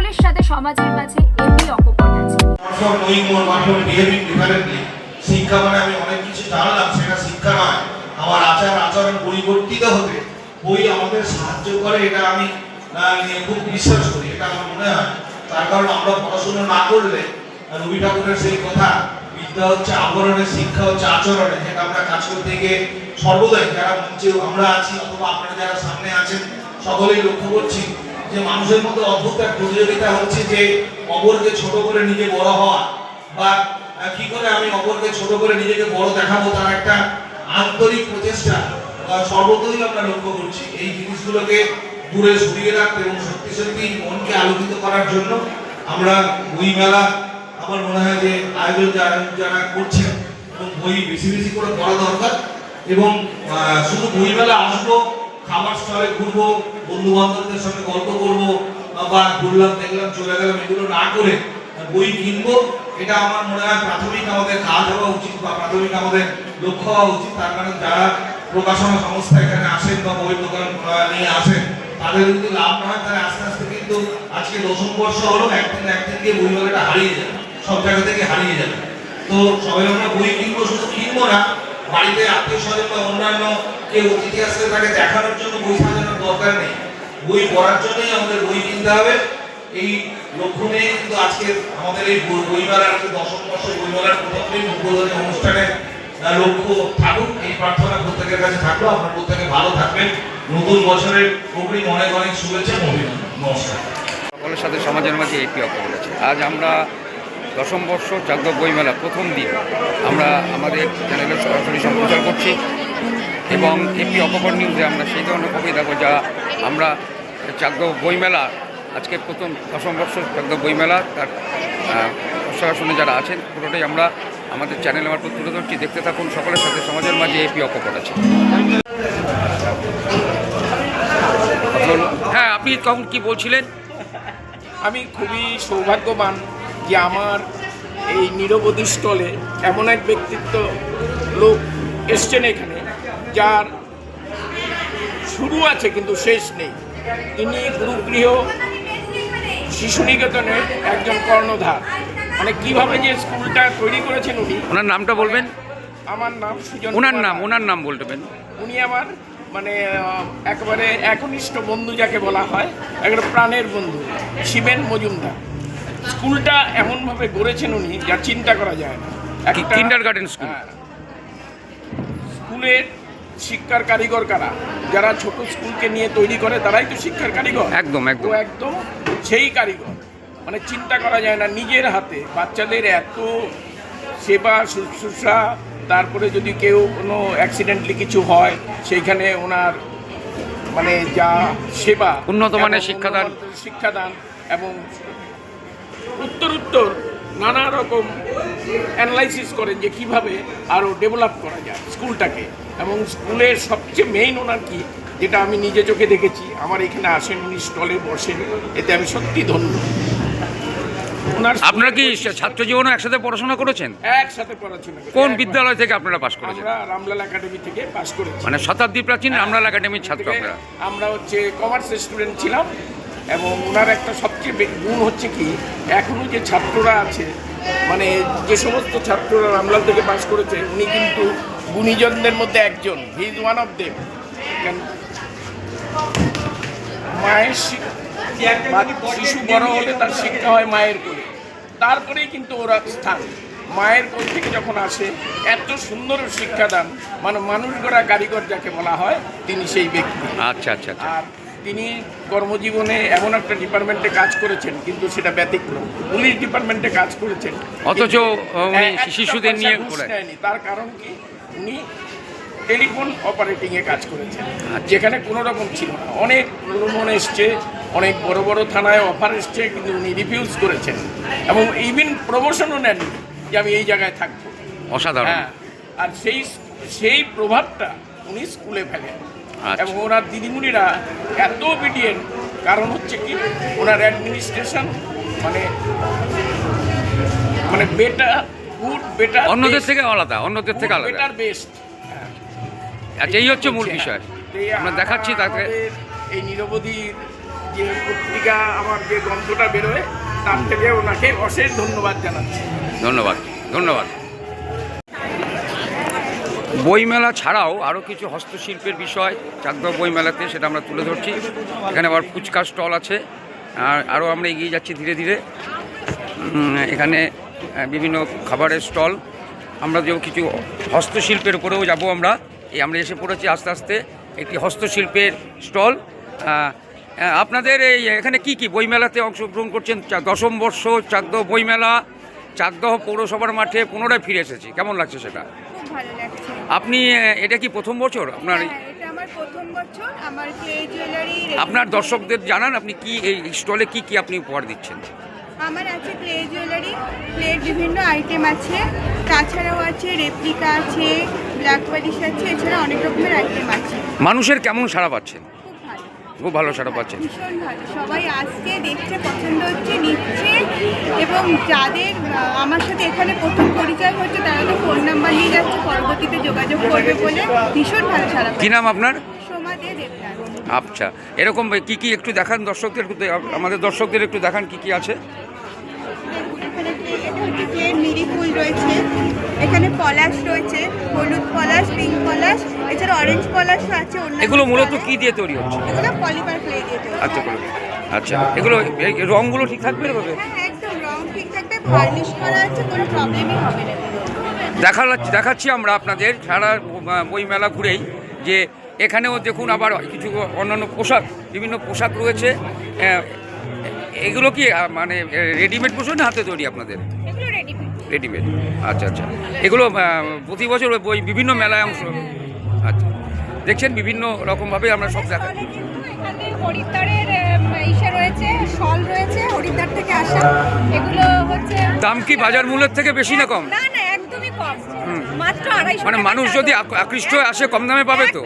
সকলের সাথে সমাজের মাঝে এমনি অকপট আছে। শিক্ষা মানে আমি অনেক কিছু সেটা শিক্ষা নয়। আমার আচার আচরণ পরিবর্তিত বই আমাদের সাহায্য করে, এটা আমি খুব বিশ্বাস করি, এটা আমার মনে হয়। তার কারণ আমরা পড়াশোনা না করলে, রবি ঠাকুরের সেই কথা, বিদ্যা হচ্ছে আবরণের, শিক্ষা হচ্ছে আচরণে যেটা আমরা কাজ করতে গিয়ে সর্বদাই, যারা মঞ্চে আমরা আছি, অথবা আপনারা যারা সামনে আছেন, সকলেই লক্ষ্য করছি যে মানুষের মধ্যে অদ্ভুত এক প্রতিযোগিতা হচ্ছে যে অপরকে ছোট করে নিজে বড় হওয়া বা কি করে আমি অপরকে ছোট করে নিজেকে বড় দেখাবো তার একটা আন্তরিক প্রচেষ্টা সর্বতই আমরা লক্ষ্য করছি। এই জিনিসগুলোকে দূরে সরিয়ে রাখতে এবং সত্যি সত্যি মনকে আলোকিত করার জন্য আমরা বই মেলা আমার মনে হয় যে আয়োজন যারা যারা করছেন এবং বই বেশি বেশি করে পড়া দরকার এবং শুধু বই মেলা আসব খাবার স্টলে ঘুরবো বন্ধু বান্ধবদের সঙ্গে গল্প করব বা ঘুরলাম, দেখলাম, চলে গেলাম, এগুলো না করে বই কিনবো। এটা আমার মনে হয় প্রাথমিক আমাদের কাজ হওয়া উচিত বা প্রাথমিক আমাদের লক্ষ্য হওয়া উচিত। তার কারণ যারা প্রকাশনা সংস্থা এখানে আসেন বা বই দোকান নিয়ে আসেন, তাদের যদি লাভ না হয়, তাহলে আস্তে আস্তে কিন্তু আজকে দশম বর্ষ হলো, একদিন একদিন দিয়ে বই মেলাটা হারিয়ে যাবে, সব জায়গা থেকে হারিয়ে যাবে। তো সবাই আমরা বই কিনবো, শুধু কিনবো না বাড়িতে আত্মীয় স্বজন বা অন্যান্য কেউ অতিথি আসলে তাকে দেখানোর জন্য বই সাজানোর দরকার নেই। বই পড়ার জন্যই আমাদের বই কিনতে হবে। এই লক্ষ্য নিয়ে কিন্তু আজকে আমাদের এই বই- বইমেলার আজকে দশম বর্ষ বইমেলার প্রথম দিন উদ্বোধনী অনুষ্ঠানে লক্ষ্য থাকুক, এই প্রার্থনা প্রত্যেকের কাছে থাকল। আপনার প্রত্যেকে ভালো থাকবেন। নতুন বছরের অগ্রিম অনেক অনেক শুভেচ্ছা অভিনন্দন। নমস্কার। সকলের সাথে সমাজের মাঝে এপি অপর আছে আজ আমরা দশম বর্ষ চাকদ বইমেলা প্রথম দিন আমরা আমাদের চ্যানেলে সরাসরি সম্প্রচার করছি এবং এপি অপকর নিউজে আমরা সেই ধরনের কবি দেখো যা আমরা চাকদ বইমেলা, আজকে প্রথম দশম বর্ষ চাকদ বইমেলা, তার প্রশাসনে যারা আছেন পুরোটাই আমরা আমাদের চ্যানেলে মারফত তুলে ধরছি দেখতে থাকুন, সকলের সাথে সমাজের মাঝে এপি অপকর আছে। হ্যাঁ আপনি তখন কি বলছিলেন? আমি খুবই সৌভাগ্যবান যে আমার এই নিরবধি স্টলে এমন এক ব্যক্তিত্ব লোক এসছেন এখানে যার শুরু আছে কিন্তু শেষ নেই। তিনি গুরুগৃহ শিশু নিকেতনের একজন কর্ণধার। মানে কীভাবে যে স্কুলটা তৈরি করেছেন উনি? ওনার নামটা বলবেন? আমার নাম সুজন ওনার নাম ওনার নাম বলবেন উনি আমার মানে একেবারে একনিষ্ঠ বন্ধু যাকে বলা হয় একেবারে প্রাণের বন্ধু শিবেন মজুমদার। স্কুলটা এমনভাবে গড়েছেন উনি যা চিন্তা করা যায় না একটা- কিন্ডারগার্টেন স্কুল। স্কুলের শিক্ষার কারিগর কারা যারা ছোট স্কুলকে নিয়ে তৈরি করে তারাই তো শিক্ষার কারিগর একদম, একদম। একদম সেই কারিগর মানে চিন্তা করা যায় না নিজের হাতে বাচ্চাদের এত সেবা শুশ্রূষা তারপরে যদি কেউ কোনো অ্যাক্সিডেন্টলি কিছু হয় সেইখানে ওনার মানে যা সেবা উন্নত মানের শিক্ষাদান। শিক্ষাদান এবং উত্তর উত্তর নানা রকম অ্যানালাইসিস করেন যে কীভাবে আরও ডেভেলপ করা যায় স্কুলটাকে। এবং স্কুলের সবচেয়ে মেইন ওনার কি যেটা আমি নিজে চোখে দেখেছি আমার এখানে আসেন উনি স্টলে বসেন এতে আমি সত্যি ধন্য। ওনার আপনারা কি ছাত্র জীবনে একসাথে পড়াশোনা করেছেন? একসাথে পড়াশোনা কোন বিদ্যালয় থেকে আপনারা পাশ করেছেন? আমরা রামলাল একাডেমি থেকে পাশ করেছি। মানে শতাব্দী প্রাচীন রামলাল একাডেমির ছাত্র আপনারা? আমরা হচ্ছে কমার্স স্টুডেন্ট ছিলাম। এবং ওনার একটা সবচেয়ে বে- গুণ হচ্ছে কি এখনও যে ছাত্ররা আছে মানে যে সমস্ত ছাত্ররা রামলাল থেকে পাশ করেছে উনি কিন্তু গুণীজনদের মধ্যে একজন। He is one of them মায়ের শিশু বড় হলে তার শিক্ষা হয় মায়ের কোলে। তারপরেই কিন্তু ওরা স্থান। মায়ের কোল থেকে যখন আসে এত সুন্দর শিক্ষাদান মানে মানুষ গড়া কারিগর যাকে বলা হয় তিনি সেই ব্যক্তি। আচ্ছা আচ্ছা আচ্ছা। আর তিনি কর্মজীবনে এমন একটা ডিপার্টমেন্টে কাজ করেছেন কিন্তু সেটা ব্যতিক্রম। পুলিশ ডিপার্টমেন্টে কাজ করেছেন অথচ, শিশুদের নিয়ে তার কারণ কি? উনি টেলিফোন অপারেটিংয়ে কাজ করেছেন আচ্ছা। যেখানে কোনো রকম ছিল না। অনেক লোন এসছে অনেক বড় বড় থানায় অফার এসছে কিন্তু উনি রিফিউজ করেছেন। এবং ইভিন প্রমোশনও নেননি যে আমি এই জায়গায় থাকব। অসাধারণ। হ্যাঁ আর সেই সেই প্রভাবটা উনি স্কুলে ফেলেন। এবং ওনার দিদিমণিরা এত ওবিডিয়েন্ট কারণ হচ্ছে কি ওনার অ্যাডমিনিস্ট্রেশন মানে মানে বেটার গুড বেটার অন্যদের থেকে আলাদা অন্যদের থেকে আলাদা। বেটার বেস্ট আচ্ছা এই হচ্ছে মূল বিষয়। আমরা দেখাচ্ছি তাকে। এই নিরবধির যে পত্রিকা আমার যে গ্রন্থটা বেরোয় তার থেকে ওনাকে অশেষ ধন্যবাদ জানাচ্ছি। ধন্যবাদ ধন্যবাদ। বইমেলা ছাড়াও আরও কিছু হস্তশিল্পের বিষয় চাকদহ বইমেলাতে সেটা আমরা তুলে ধরছি। এখানে আবার ফুচকা স্টল আছে, আর আরও আমরা এগিয়ে যাচ্ছি ধীরে ধীরে। এখানে বিভিন্ন খাবারের স্টল। আমরা যে কিছু হস্তশিল্পের উপরেও যাব আমরা। এই আমরা এসে পড়েছি আস্তে আস্তে একটি হস্তশিল্পের স্টল। আপনাদের এই এখানে কি কি বইমেলাতে অংশগ্রহণ করছেন? দশম বর্ষ চাকদহ বইমেলা চাকদহ পৌরসভার মাঠে পুনরায় ফিরে এসেছি। কেমন লাগছে সেটা? ভালো লাগছে। আপনি এটা কি প্রথম বছর? আপনার হ্যাঁ, এটা আমার প্রথম বছর আমার জুয়েলারি আপনার দর্শকদের জানান আপনি কি এই স্টলে কি কি আপনি উপহার দিচ্ছেন? আমার আছে ক্লে জুয়েলারি ক্লের বিভিন্ন আইটেম আছে। তাছাড়াও আছে রেপ্লিকা আছে ব্ল্যাক পালিশ আছে এছাড়া অনেক রকমের আইটেম আছে। মানুষের কেমন সাড়া পাচ্ছেন? খুব ভালো সাড়া পাচ্ছেন ভীষণ ভালো। সবাই আসছে দেখছে পছন্দ হচ্ছে নিচ্ছে এবং যাদের আমার সাথে এখানে প্রথম পরিচয় হচ্ছে তারা তো ফোন নাম্বার নিয়ে যাচ্ছে পরবর্তীতে যোগাযোগ করবে বলে ভীষণ ভালো সারা কি নাম আপনার? আচ্ছা এরকম কি কি একটু দেখান দর্শকদের একটু আমাদের দর্শকদের একটু দেখান কি কি আছে। মিরি ফুল রয়েছে এখানে পলাশ রয়েছে হলুদ পলাশ পিঙ্ক পলাশ এছাড়া অরেঞ্জ পলাশও আছে অন্যান্য এগুলো মূলত। কি দিয়ে তৈরি হচ্ছে? এগুলো পলিমার ক্লে দিয়ে তৈরি। আচ্ছা এগুলো আচ্ছা এগুলো এই রঙগুলো ঠিক থাকবে এভাবে হ্যাঁ একদম রং ঠিক থাকবে ভার্নিশ করা আছে কোনো প্রবলেমই হবে না। দেখা দেখাচ্ছি আমরা আপনাদের সারা বই মেলা ঘুরেই যে এখানেও দেখুন আবার কিছু অন্যান্য পোশাক বিভিন্ন পোশাক রয়েছে। এগুলো কি মানে রেডিমেড পোশাক না হাতে তৈরি আপনাদের? রেডিমেড রেডিমেড আচ্ছা আচ্ছা। এগুলো প্রতি বছর বই বিভিন্ন মেলায় অংশ দেখছেন বিভিন্ন রকমভাবে আমরা সব দেখা হরিদ্বারের ইসে রয়েছে শল রয়েছে হরিদ্বার থেকে আসা। এগুলো হচ্ছে দাম কি বাজার মূল্যের থেকে বেশি না কম? না না একদমই কম। মাত্র আড়াইশো মানে মানুষ যদি আকৃষ্ট হয়ে আসে কম দামে পাবে তো?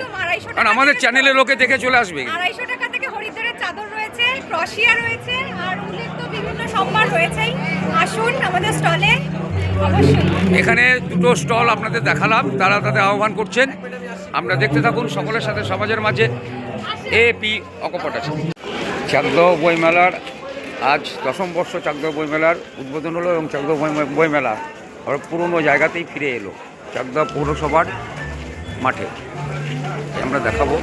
কারণ আমাদের চ্যানেলে লোকে দেখে চলে আসবে। আড়াইশো টাকা থেকে হরিদ্বারের চাদর রয়েছে ক্রশিয়া রয়েছে আর উলের তো বিভিন্ন সম্মান রয়েছেই। আসুন আমাদের স্টলে অবশ্যই। এখানে দুটো স্টল আপনাদের দেখালাম তারা তাদের আহ্বান করছেন। আমরা দেখতে থাকুন সকলের সাথে সমাজের মাঝে এ পি অকপট আছে। চাকদহ বইমেলার আজ দশম বর্ষ চাকদহ বইমেলার উদ্বোধন হলো এবং চাকদহ বই- বইমেলা আবার পুরনো জায়গাতেই ফিরে এলো চাকদহ পৌরসভার মাঠে। আমরা দেখাবো।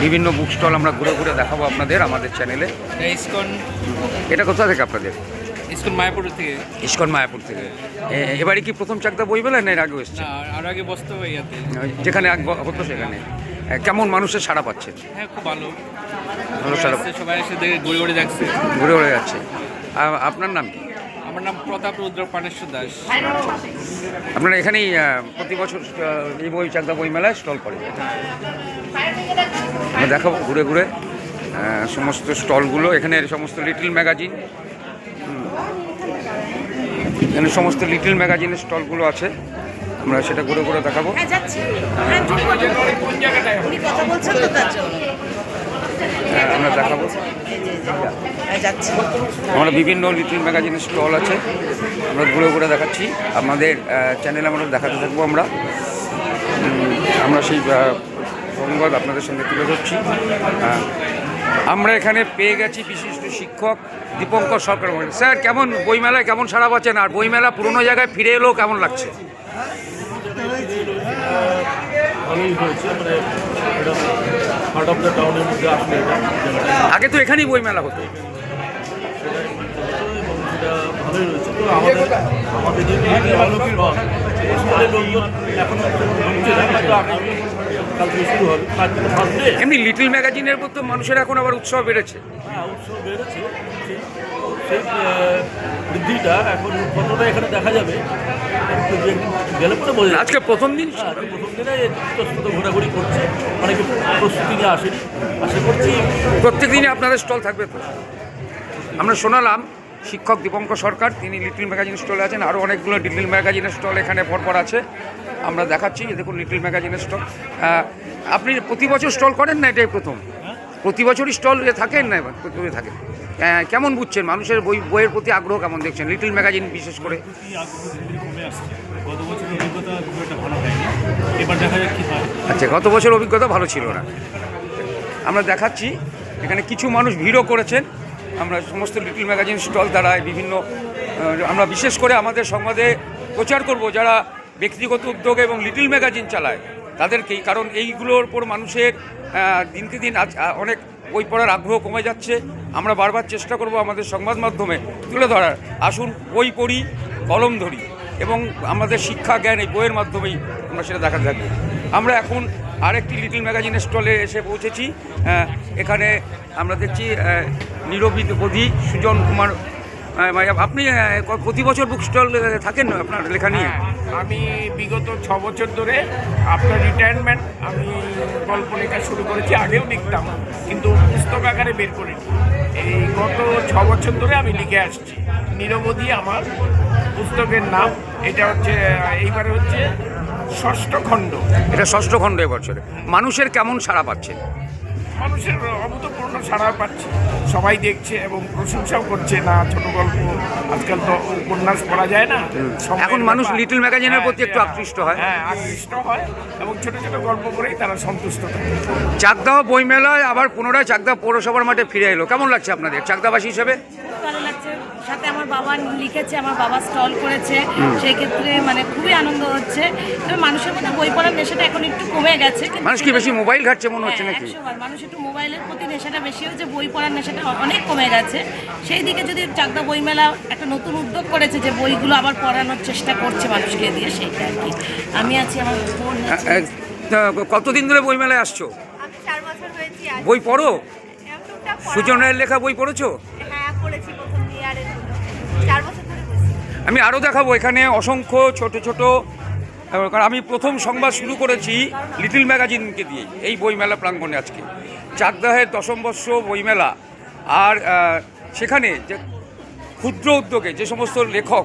বিভিন্ন বুক স্টল আমরা ঘুরে ঘুরে দেখাবো আপনাদের আমাদের চ্যানেলে এটা কোথা থেকে আপনাদের? ইস্কন মায়াপুর থেকে। ইস্কন মায়াপুর থেকে। এবারে কি প্রথম চাকদা বই মেলা না এর আগে এসছে আর আগে বসতে হবে ইয়াতে। যেখানে ব- হতো সেখানে। কেমন মানুষের সাড়া পাচ্ছে হ্যাঁ খুব ভালো। ভালো সাড়া সবাই এসে দেখে ঘুরে ঘুরে দেখছে ঘুরে ঘুরে যাচ্ছে। আপনার নাম কি? আমার নাম প্রতাপ রুদ্র পানেশ্বর দাস। আপনারা এখানেই প্রতি বছর এই বই চাকদা বই মেলায় স্টল করে আমরা দেখাবো ঘুরে ঘুরে সমস্ত স্টলগুলো। এখানে সমস্ত লিটল ম্যাগাজিন এখানে সমস্ত লিটল ম্যাগাজিনের স্টলগুলো আছে। আমরা সেটা ঘুরে ঘুরে দেখাবো। হ্যাঁ হ্যাঁ হ্যাঁ, আমরা দেখাবো। আমরা বিভিন্ন লিটল ম্যাগাজিনের স্টল আছে। আমরা ঘুরে ঘুরে দেখাচ্ছি। আমাদের চ্যানেলে আমরা দেখাতে থাকব আমরা। আমরা সেই সংবাদ আপনাদের সঙ্গে তুলে ধরছি। আমরা এখানে পেয়ে গেছি বিশিষ্ট শিক্ষক দীপঙ্কর সরকার। স্যার কেমন বইমেলায় কেমন সারা পাচ্ছেন আর বইমেলা পুরনো জায়গায় ফিরে এলেও কেমন লাগছে মানে আগে তো এখানেই বইমেলা হতো আমাদের কাল থেকে শুরু হবে। আজকে তো ফার্স্ট ডে। এমনি লিটল ম্যাগাজিনের মতো মানুষের এখন আবার উৎসাহ বেড়েছে। হ্যাঁ উৎসব বেড়েছে। সেই বৃদ্ধিটা এখন কতটা এখানে দেখা যাবে গেলে পরে বোঝা। আজকে প্রথম দিন? হ্যাঁ, প্রথম দিনে ইতস্তত ঘোরাঘুরি করছে। অনেকে প্রস্তুতি নিয়ে আসেনি। আশা করছি প্রত্যেক দিনে আপনাদের স্টল থাকবে তো আমরা শোনালাম শিক্ষক দীপঙ্কর সরকার তিনি লিটল ম্যাগাজিন স্টলে আছেন। আরও অনেকগুলো লিটল ম্যাগাজিনের স্টল এখানে পরপর আছে। আমরা দেখাচ্ছি যে দেখুন লিটল ম্যাগাজিনের স্টল আপনি প্রতি বছর স্টল করেন না এটাই প্রথম? প্রতি বছরই স্টল থাকেন না প্রতি থাকেন। আহ, কেমন বুঝছেন? মানুষের বই বইয়ের প্রতি আগ্রহ কেমন দেখছেন? লিটল ম্যাগাজিন বিশেষ করে। আচ্ছা গত বছর অভিজ্ঞতা ভালো ছিল না। আমরা দেখাচ্ছি এখানে কিছু মানুষ ভিড়ও করেছেন। আমরা সমস্ত লিটল ম্যাগাজিন স্টল দ্বারায় বিভিন্ন আমরা বিশেষ করে আমাদের সংবাদে প্রচার করব। যারা ব্যক্তিগত উদ্যোগ এবং লিটল ম্যাগাজিন চালায় তাদেরকেই, কারণ এইগুলোর উপর মানুষের দিনকে দিন আজ অনেক বই পড়ার আগ্রহ কমে যাচ্ছে। আমরা বারবার চেষ্টা করব আমাদের সংবাদ মাধ্যমে তুলে ধরার। আসুন, বই পড়ি, কলম ধরি এবং আমাদের শিক্ষা জ্ঞান এই বইয়ের মাধ্যমেই আমরা সেটা দেখা থাকব আমরা এখন আরেকটি লিটল ম্যাগাজিনের স্টলে এসে পৌঁছেছি। এখানে আমরা দেখছি নিরবিধি সুজন কুমার আপনি আহ, ক- প্রতি বছর বুক স্টল থাকেন না আপনার লেখা নিয়ে? হ্যাঁ, আমি বিগত ছ বছর ধরে আপনার রিটায়ারমেন্ট আমি গল্প লেখা শুরু করেছি আগেও লিখতাম কিন্তু পুস্তক আকারে বের করিনি। এই গত ছ বছর ধরে আমি লিখে আসছি। নিরবধি আমার পুস্তকের নাম এটা হচ্ছে এইবারে হচ্ছে ষষ্ঠ খণ্ড। এটা ষষ্ঠ খণ্ড এবছরে মানুষের কেমন সাড়া পাচ্ছেন মানুষের অভূতপূর্ণ সাড়া পাচ্ছে। সবাই দেখছে এবং প্রশংসাও করছে। না ছোট গল্প আজকাল তো উপন্যাস পড়া যায় না। এখন মানুষ। লিটল ম্যাগাজিনের হ্যাঁ, প্রতি একটু হ্যাঁ, আকৃষ্ট হয়। হ্যাঁ আকৃষ্ট হয় এবং ছোট ছোট গল্প করেই তারা সন্তুষ্ট থাকে। চাকদাহ বইমেলায় আবার পুনরায় চাকদা পৌরসভার মাঠে ফিরে এলো। কেমন লাগছে আপনাদের? চাকদাবাসী হিসেবে? লাগছে সাথে আমার বাবা লিখেছে আমার বাবা স্টল করেছে। সেই ক্ষেত্রে মানে খুবই আনন্দ হচ্ছে। তবে মানুষের মধ্যে বই পড়ার নেশাটা এখন একটু কমে গেছে মানুষ কি বেশি মোবাইল ঘাটছে মনে হচ্ছে হ্যাঁ, নাকি? মানুষ একটু মোবাইলের প্রতি নেশাটা বেশি হচ্ছে বই পড়ার নেশাটা অনেক কমে গেছে। সেই দিকে যদি চাকদা বইমেলা একটা নতুন উদ্যোগ করেছে যে বইগুলো আবার পড়ানোর চেষ্টা করছে মানুষকে দিয়ে সেইটা আর কি। আমি আছি আমার বোন কতদিন ধরে বইমেলায় আসছো? বই পড়ো? এরকম টুকটাক পড়া সুজন রায়ের লেখা বই পড়েছি? আমি আরও দেখাবো এখানে অসংখ্য ছোট ছোট, কারণ আমি প্রথম সংবাদ শুরু করেছি লিটিল ম্যাগাজিনকে দিয়ে, এই বইমেলা প্রাঙ্গণে আজকে। চাকদাহের দশম বর্ষ বইমেলা, আর সেখানে যে ক্ষুদ্র উদ্যোগে যে সমস্ত লেখক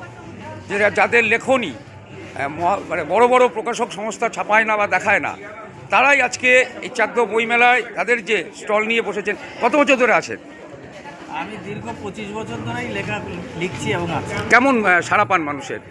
যাদের লেখনী মানে বড় বড় প্রকাশক সংস্থা ছাপায় না বা দেখায় না, তারাই আজকে এই চাকদা বইমেলায় তাদের যে স্টল নিয়ে বসেছেন। কত বছর ধরে আছেন? আমি দীর্ঘ পঁচিশ বছর ধরেই লেখা লিখছি এবং কেমন সাড়া পান মানুষের?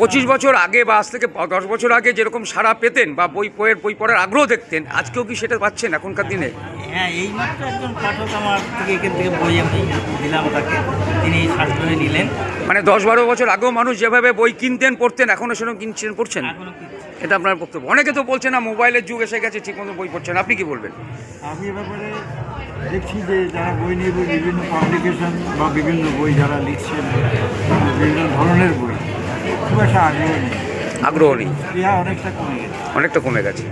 পঁচিশ বছর আগে বা আজ থেকে দশ বছর আগে যেরকম সাড়া পেতেন বা বই বইয়ের বই পড়ার আগ্রহ দেখতেন আজকেও কি সেটা পাচ্ছেন এখনকার দিনে? হ্যাঁ এইমাত্র একজন পাঠক আমার থেকে এখান থেকে বই আমি দিলাম তাকে তিনি সাশ্রয় নিলেন। মানে দশ বারো বছর আগেও মানুষ যেভাবে বই কিনতেন পড়তেন এখনও সেরকম কিনছেন পড়ছেন? এটা আপনার বক্তব্য। অনেকে তো বলছে না মোবাইলের যুগ এসে গেছে ঠিক মতো বই পড়ছেন। আপনি কি বলবেন? আমি এ ব্যাপারে দেখছি যে যারা বই নিয়ে বই বিভিন্ন পাবলিকেশন বা বিভিন্ন বই যারা লিখছেন বিভিন্ন ধরনের বই খুব একটা আগ্রহ নেই। আগ্রহ নেই। অনেকটা কমে গেছে। অনেকটা কমে গেছে।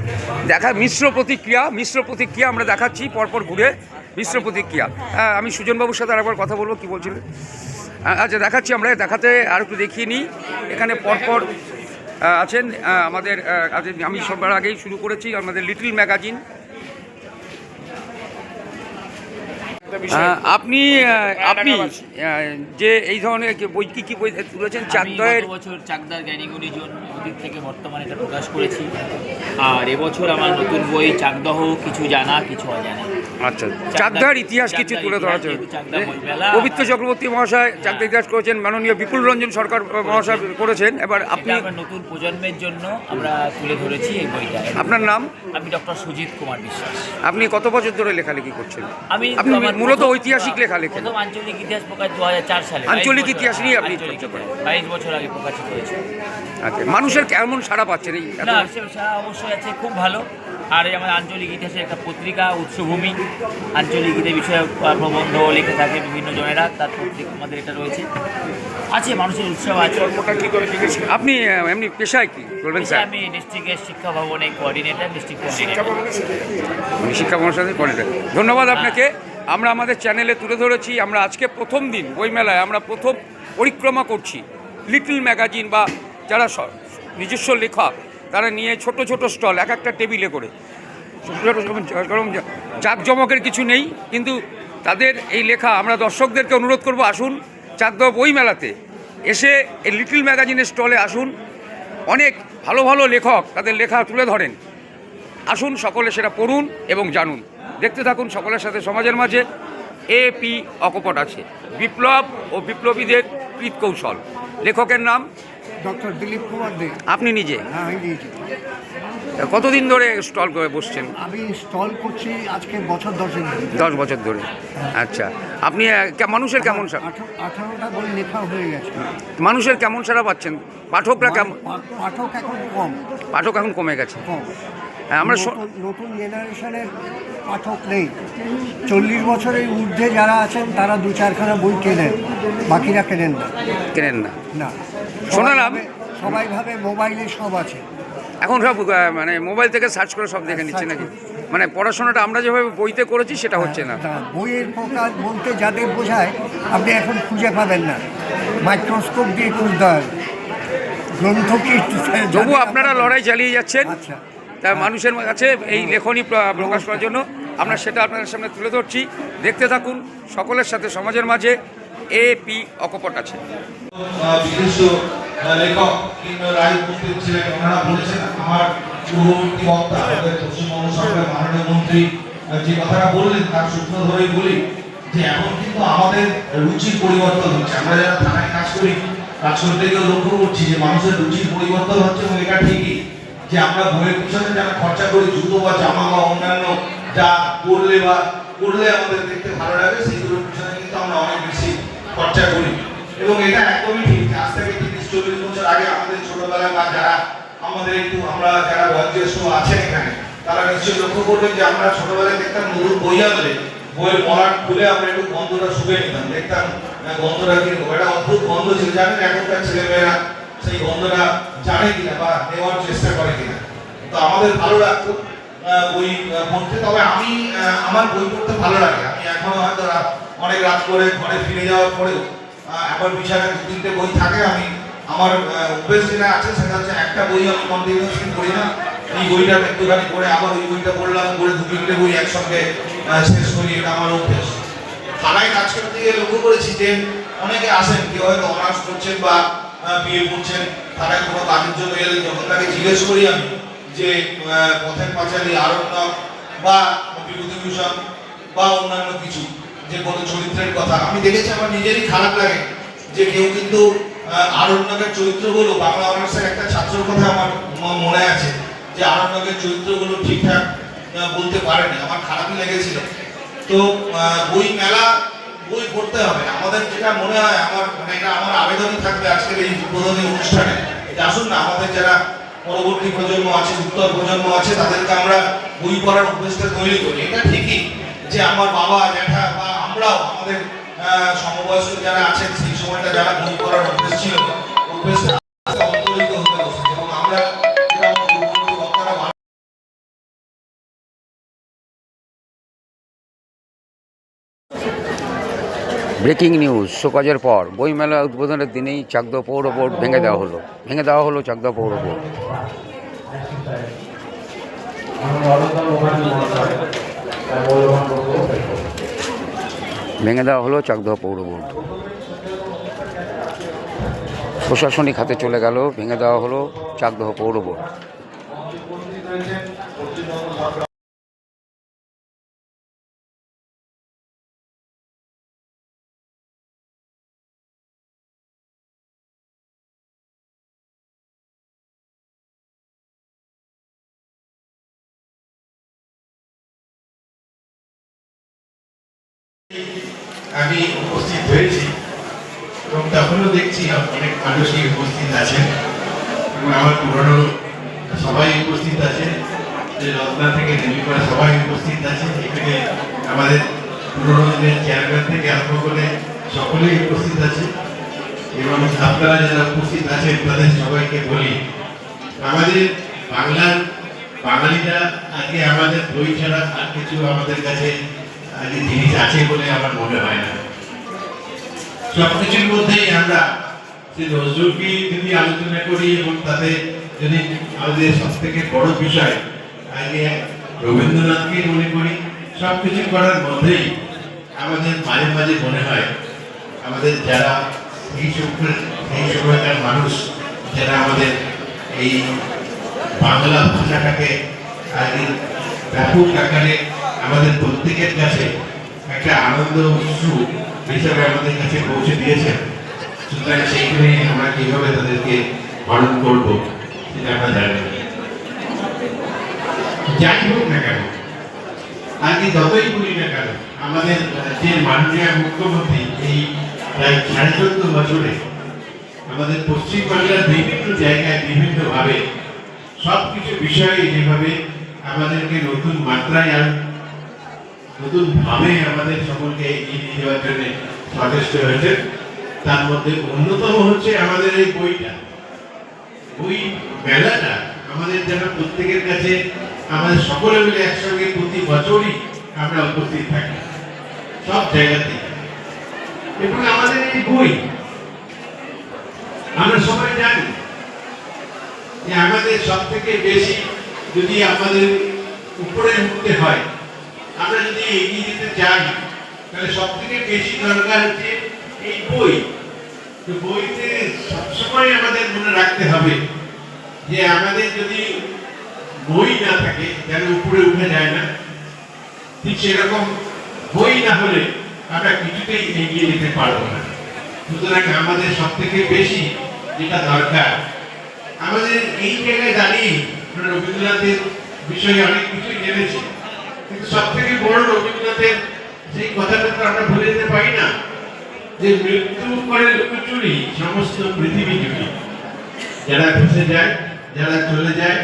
দেখা মিশ্র প্রতিক্রিয়া মিশ্র প্রতিক্রিয়া আমরা দেখাচ্ছি পরপর ঘুরে মিশ্র প্রতিক্রিয়া। হ্যাঁ আমি সুজনবাবুর সাথে আরেকবার কথা বলব কি বলছিলেন? আচ্ছা দেখাচ্ছি আমরা দেখাতে আর একটু দেখিয়ে নিই। এখানে পরপর আছেন আমাদের আমি সবার আগেই শুরু করেছি আমাদের লিটল ম্যাগাজিন একটা বিষয় আহ, আপনি আপনি যে এই ধরনের কি বই কি কি বই তুলেছেন? চাকদয়ের বছর চাকদার জ্ঞানী গুণীজন ওদিক থেকে বর্তমানে এটা প্রকাশ করেছি। আর এবছর আমার নতুন বই চাকদহ কিছু জানা কিছু অজানা। আচ্ছা চাকদার ইতিহাস কিছু তুলে ধরা পবিত্র চক্রবর্তী মহাশয় চাকদা ইতিহাস করেছেন মাননীয় বিপুল রঞ্জন সরকার মহাশয় করেছেন। এবার আপনি নতুন প্রজন্মের জন্য আমরা তুলে ধরেছি এই বইটা। আপনার নাম? আমি ডক্টর সুজিত কুমার বিশ্বাস। আপনি কত বছর ধরে লেখালেখি করছেন? আমি আপনি মূলত ঐতিহাসিক লেখা লেখেন প্রথম আঞ্চলিক ইতিহাস প্রকাশ দু সালে আঞ্চলিক ইতিহাস নিয়ে আপনি চর্চা করেন। বাইশ বছর আগে প্রকাশিত হয়েছে। আচ্ছা মানুষের কেমন সাড়া পাচ্ছেন এই সারা অবশ্যই আছে খুব ভালো। আর আমাদের আঞ্চলিক ইতিহাসের একটা পত্রিকা উৎসভূমি। আঞ্চলিক ইতিহাস বিষয়ে প্রবন্ধ লিখে থাকে বিভিন্ন জনেরা তার পত্রিকা আমাদের এটা রয়েছে। আছে মানুষের উৎসব আছে। কি করে আপনি এমনি পেশায় কি বলবেন স্যার? আমি ডিস্ট্রিক্টের শিক্ষা ভবনে কোঅর্ডিনেটর ডিস্ট্রিক্ট শিক্ষা ভবনের সাথে কোঅর্ডিনেটর ধন্যবাদ আপনাকে। আমরা আমাদের চ্যানেলে তুলে ধরেছি। আমরা আজকে প্রথম দিন বইমেলায় আমরা প্রথম পরিক্রমা করছি। লিটল ম্যাগাজিন বা যারা নিজস্ব লেখক তারা নিয়ে ছোট ছোট স্টল এক একটা টেবিলে করে। জাঁকজমকের কিছু নেই কিন্তু তাদের এই লেখা আমরা দর্শকদেরকে অনুরোধ করব আসুন চাকদহ বই মেলাতে এসে এই লিটল ম্যাগাজিনের স্টলে আসুন। অনেক ভালো ভালো লেখক তাদের লেখা তুলে ধরেন। আসুন সকলে সেটা পড়ুন এবং জানুন। দেখতে থাকুন সকলের সাথে সমাজের মাঝে এ পি অকপট আছে। বিপ্লব ও বিপ্লবীদের কৃত কৌশল লেখকের নাম? ডক্টর দিলীপ কুমার দে। আপনি নিজে। হ্যাঁ কতদিন ধরে স্টল করে বসছেন? আমি স্টল করছি আজকে বছর দশেক। দশ বছর ধরে। আচ্ছা। আপনি মানুষের কেমন আঠারোটা বই লেখা হয়ে গেছে। মানুষের কেমন সারা পাচ্ছেন? পাঠকরা কেমন? পাঠক এখন কম। পাঠক এখন কমে গেছে। হ্যাঁ, আমরা নতুন- জেনারেশনের পাঠক নেই। চল্লিশ বছরের ঊর্ধ্বে যারা আছেন তারা দু চারখানা বই কেনেন। বাকিরা কেনেন না। কেনেন না। না। শোনালাম। সবাই ভাবে মোবাইলে সব আছে। এখন সব মানে মোবাইল থেকে সার্চ করে সব দেখে নিচ্ছে নাকি? মানে পড়াশোনাটা আমরা যেভাবে বইতে করেছি সেটা হচ্ছে না। বইয়ের প্রকার বলতে যাদের বোঝায় আপনি এখন খুঁজে পাবেন না। মাইক্রোস্কোপ দিয়ে খুঁজতে হবে গ্রন্থ কি তবু আপনারা লড়াই চালিয়ে যাচ্ছেন। আচ্ছা। তা মানুষের কাছে এই লেখনী প্র- প্রকাশ করার জন্য আমরা সেটা আপনাদের সামনে তুলে ধরছি। দেখতে থাকুন সকলের সাথে সমাজের মাঝে। এ পি অকপট আছে। যে কথাটা বললেন, তার সূত্র বলি যে, এখন কিন্তু আমাদের রুচির পরিবর্তন হচ্ছে। আমরা যারা থানায় কাজ করি কাজ করতে গিয়ে লক্ষ্য করছি যে, মানুষের রুচির পরিবর্তন হচ্ছে, এবং এটা ঠিকই যে, আমরা বইয়ের পিছনে যারা খরচা করি, জুতো বা জামা বা অন্যান্য যা পরলে বা পরলে আমাদের দেখতে ভালো লাগে সেগুলোর পিছনে কিন্তু আমরা অনেক বেশি খরচা করি এবং এটা একদমই ঠিক আজ থেকে তিরিশ, চল্লিশ বছর আগে আমাদের ছোটবেলায় বা যারা আমাদের একটু আমরা যারা বয়োজ্যেষ্ঠ আছেন এখানে, তারা নিশ্চয়ই লক্ষ্য করবেন যে আমরা ছোটবেলায় দেখতাম নতুন বই আনলে বইয়ের মলাট খুলে আমরা একটু গন্ধটা শুকে নিতাম। দেখতাম গন্ধটা কীরকম একটা অদ্ভুত গন্ধ ছিল। জানেন এখনকার ছেলেমেয়েরা সেই গন্ধটা জানে কিনা বা নেওয়ার চেষ্টা করে কিনা? তো আমাদের ভালো লাগতো বই পড়তে। তবে আমি আমার বই পড়তে ভালো লাগে। আমি এখনও হয়তো অনেক রাত করে, ঘরে ফিরে যাওয়ার পরেও একবার বিছানায় দু তিনটে বই থাকে, আমি আমার অভ্যেস যেটা আছে, সেটা হচ্ছে একটা বই আমি কন্টিনিউসলি পড়ি না। এই বইটা একটুখানি পড়ে আবার ওই বইটা পড়লাম, পড়ে দু তিনটে বই একসঙ্গে শেষ করি, এটা আমার অভ্যেস। থানায় কাজ করতে গিয়ে লক্ষ্য করেছি যে অনেকে আসেন, কেউ হয়তো অনার্স করছেন বা বিয়ে করছেন, থানায় কোনো কাজের জন্য এলেন যখন তাকে জিজ্ঞেস করি আমি যে পথের পাঁচালী আরণ্য বা বিভূতিভূষণ বা অন্যান্য কিছু। যে কোনো চরিত্রের কথা। আমি দেখেছি আমার নিজেরই খারাপ লাগে যে কেউ কিন্তু আরণ্যকের চরিত্রগুলো, বাংলা অনার্সের একটা ছাত্রের কথা আমার মনে আছে যে আরণ্যকের চরিত্রগুলো ঠিকঠাক বলতে পারেনি আমার খারাপই লেগেছিল। তো বই মেলা, বই পড়তে হবে। আমাদের যেটা মনে হয়, আমার মানে এটা আমার আবেদনই থাকবে আজকের এই উদ্বোধনী অনুষ্ঠানে। যে আসুন না, আমাদের যারা পরবর্তী প্রজন্ম আছে, উত্তর প্রজন্ম আছে, তাদেরকে আমরা বই পড়ার অভ্যেসটা তৈরি করি। এটা ঠিকই যে আমার বাবা, জ্যাঠা বা আমরাও আমাদের সমবয়স্ক যারা আছেন সেই সময়টা যারা বই পড়ার অভ্যেস ছিল হতে বসেছে। এবং আমরা ব্রেকিং নিউজ শোকাজের পর বইমেলা উদ্বোধনের দিনেই চাকদহ পৌর বোর্ড ভেঙে দেওয়া হলো। ভেঙে দেওয়া হলো চাকদহ পৌর বোর্ড। ভেঙে দেওয়া হলো, চাকদহ পৌর বোর্ড। প্রশাসনিক হাতে চলে গেল, ভেঙে দেওয়া হলো চাকদহ পৌর বোর্ড। আমি উপস্থিত হয়েছি এবং তখনও দেখছি অনেক মানুষই উপস্থিত আছেন এবং আমার পুরনো সবাই উপস্থিত আছে যে রত্না থেকে দেবীপাড়া সবাই উপস্থিত আছে এখানে আমাদের পুরোনো দিনের চেয়ারম্যান থেকে আরম্ভ করে সকলেই উপস্থিত আছে এবং আপনারা যারা উপস্থিত আছেন, তাদের সবাইকে বলি, আমাদের বাংলার বাঙালিরা আগে আমাদের বই ছাড়া আর কিছু আমাদের কাছে জিনিস আছে বলে আমার মনে হয় না। সবকিছুর মধ্যেই আমরা যে নজরুলকে যদি আলোচনা করি এবং তাতে যদি আমাদের সব থেকে বড় বিষয় আগে রবীন্দ্রনাথকে মনে করি সব কিছু করার মধ্যেই আমাদের মাঝে মাঝে মনে হয়, আমাদের যারা এই সময়ের এই সময়কার মানুষ, যারা আমাদের এই বাংলা ভাষাটাকে আগে ব্যাপক আকারে আমাদের প্রত্যেকের কাছে একটা আনন্দ উৎসব হিসাবে আমাদের কাছে পৌঁছে দিয়েছেন সুতরাং সেইখানে আমরা কীভাবে তাদেরকে পালন করব, সেটা আমরা জানি। যাই হোক না কেন, আগে যতই বলি না কেন, আমাদের যে মাননীয় মুখ্যমন্ত্রী এই প্রায় সাড়ে চোদ্দ বছরে আমাদের পশ্চিমবাংলার বিভিন্ন জায়গায় বিভিন্নভাবে সব কিছু বিষয়ে যেভাবে আমাদেরকে নতুন মাত্রায় আর নতুন ভাবে আমাদের সকলকে এগিয়ে নিয়ে জন্য সচেষ্ট হয়েছে। তার মধ্যে অন্যতম হচ্ছে আমাদের এই বইটা। বই মেলাটা আমাদের যেন প্রত্যেকের কাছে আমাদের সকলে মিলে একসঙ্গে প্রতি বছরই আমরা উপস্থিত থাকি। সব জায়গাতেই। এবং আমাদের এই বই, আমরা সবাই জানি যে আমাদের সব থেকে বেশি যদি আমাদের উপরে উঠতে হয় আমরা যদি এগিয়ে যেতে চাই তাহলে সব থেকে বেশি দরকার হচ্ছে এই বই। বইতে সবসময় আমাদের মনে রাখতে হবে যে আমাদের যদি বই না থাকে, যেন উপরে উঠে যায় না, ঠিক সেরকম বই না হলে আমরা কিছুতেই এগিয়ে যেতে পারব না। সুতরাং আমাদের সব থেকে বেশি যেটা দরকার, আমাদের এই জায়গায় দাঁড়িয়ে রবীন্দ্রনাথের বিষয়ে অনেক কিছুই জেনেছি। কিন্তু সব থেকে বড় রবীন্দ্রনাথের সেই কথাটা তো আমরা ভুলে যেতে পারি না, যে মৃত্যু করে লুকোচুরি সমস্ত পৃথিবী জুড়ে। যারা ভেসে যায়, যারা চলে যায়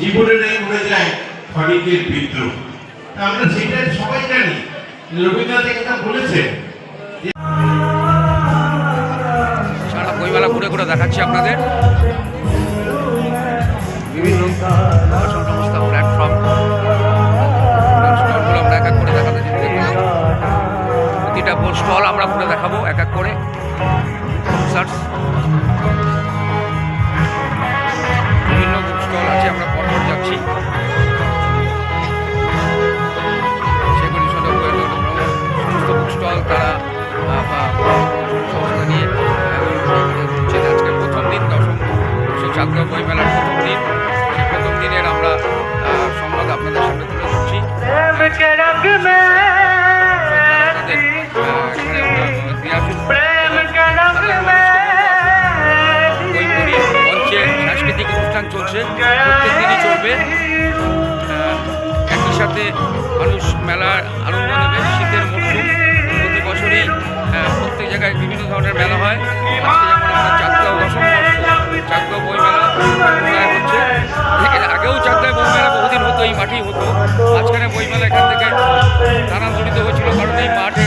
জীবনের এই উড়ে যায়, ক্ষণিকের বিদ্রোহ। তা আমরা সেটা সবাই জানি রবীন্দ্রনাথ একটা বলেছেন সারা বইমেলা ঘুরে ঘুরে দেখাচ্ছি আপনাদের। বিভিন্ন স্টল আমরা ঘুরে দেখাবো এক এক করে। সার্চ বিভিন্ন স্টল আছে, আমরা পরপর যাচ্ছি। সেগুলি সদর সমস্ত বুক স্টল তারা সংস্থা নিয়ে হচ্ছে প্রথম দিন, দশম উনিশশো বই মেলার প্রথম দিন। সেই প্রথম দিনের আমরা সংবাদ আপনাদের সামনে তুলে ধরছি। বাংলার সাংস্কৃতিক অনুষ্ঠান চলছে, প্রত্যেক দিনই চলবে। একই সাথে মানুষ মেলার আনন্দ নেবে, শীতের মরশুম। প্রতি বছরই প্রত্যেক জায়গায় বিভিন্ন ধরনের মেলা হয়। আজকে যেমন আমরা চাঁদগাঁও দশম বর্ষ মেলা হচ্ছে। আগেও চাঁদগাঁও বই মেলা বহুদিন হতো, এই মাঠেই হতো। মাঝখানে বইমেলা এখান থেকে স্থানান্তরিত হয়েছিল, কারণ এই মাঠে